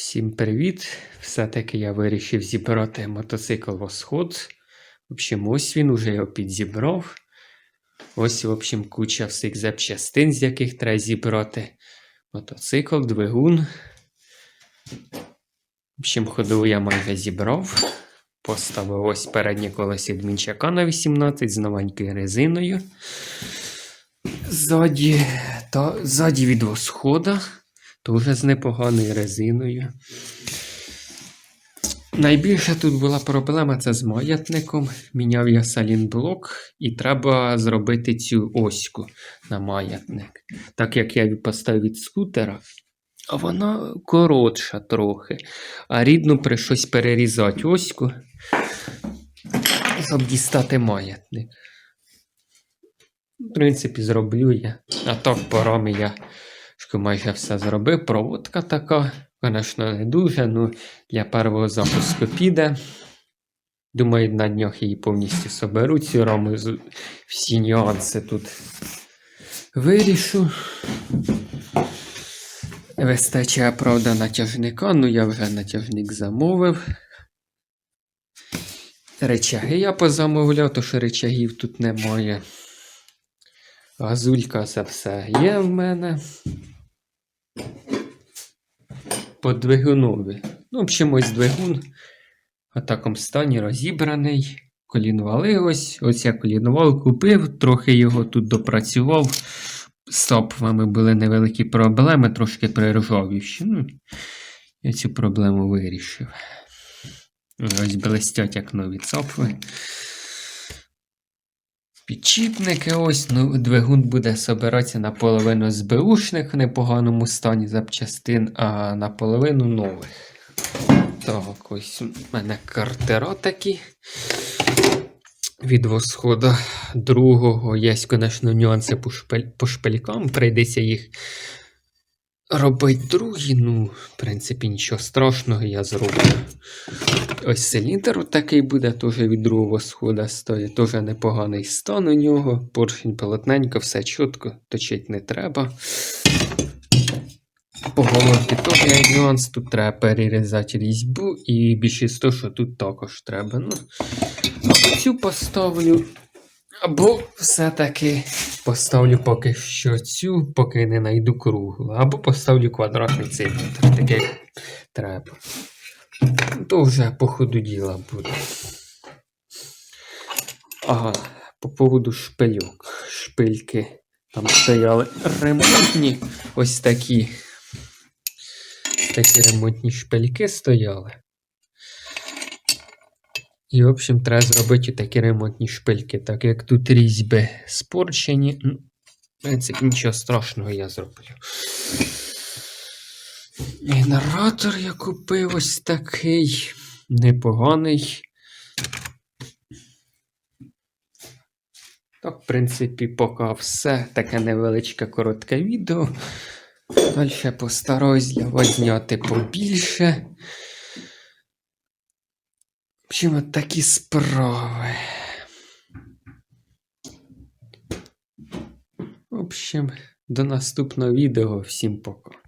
Всім привіт! Все-таки я вирішив зібрати мотоцикл Восход. В общем, ось він уже його підзібрав. Ось, в общем, куча всіх запчастин, з яких треба зібрати. Мотоцикл, двигун. В общем, ходову я майже зібрав. Поставив ось переднє колесо Дмінчака на 18 з новенькою резиною. Ззаді, та, ззаді від восхода. Дуже з непоганою резиною. Найбільша тут була проблема це з маятником. Міняв я салінблок, і треба зробити цю оську на маятник. Так як я поставив від скутера, а вона коротша трохи. А рідну прийшлось перерізати оську, щоб дістати маятник. В принципі, зроблю я. А так порами я що майже все зробив. Проводка така, звісно, не дуже, ну для першого запуску піде. Думаю, на днях її повністю соберу цю раму. з- Всі нюанси тут вирішу. Вистачає, правда, натяжника, ну я вже натяжник замовив. Речаги я позамовляв, то що речагів тут немає. Газулька це все є в мене. По двигунові. Ну, в общем, ось двигун в такому стані розібраний. Колінвали ось. Ось я колінвал купив, трохи його тут допрацював. З топами були невеликі проблеми, трошки приржавівші. Ну, я цю проблему вирішив. Ось блистять як нові цопли. Підчіпники ось, ну, двигун буде собиратися наполовину з беушних в непоганому стані запчастин, а наполовину нових. Так, ось у мене картера такі. Від восхода другого є, звісно, нюанси по, шпиль, по шпилькам. Прийдеться їх робити другі. Ну, в принципі, нічого страшного я зроблю. Ось циліндр такий буде, теж від другого схода стоїть. Теж непоганий стан у нього. Поршень полотненько, все чітко, точить не треба. По головці теж є нюанс, тут треба перерізати різьбу, і більшість того, що тут також треба. Ну, цю поставлю, або все-таки поставлю поки що цю, поки не знайду круглу, або поставлю квадратний циліндр, таке треба. То вже по ходу діла буде. Ага, по поводу шпильок. Шпильки там стояли ремонтні. Ось такі. Такі ремонтні шпильки стояли. І, в общем, треба зробити такі ремонтні шпильки, так як тут різьби спорчені. Ну, принципі, нічого страшного я зроблю. Генератор я купив ось такий непоганий. Так, в принципі, поки все. Таке невеличке коротке відео. Далі постараюсь для вас зняти побільше. Общем, от такі справи. В общем, до наступного відео. Всім пока.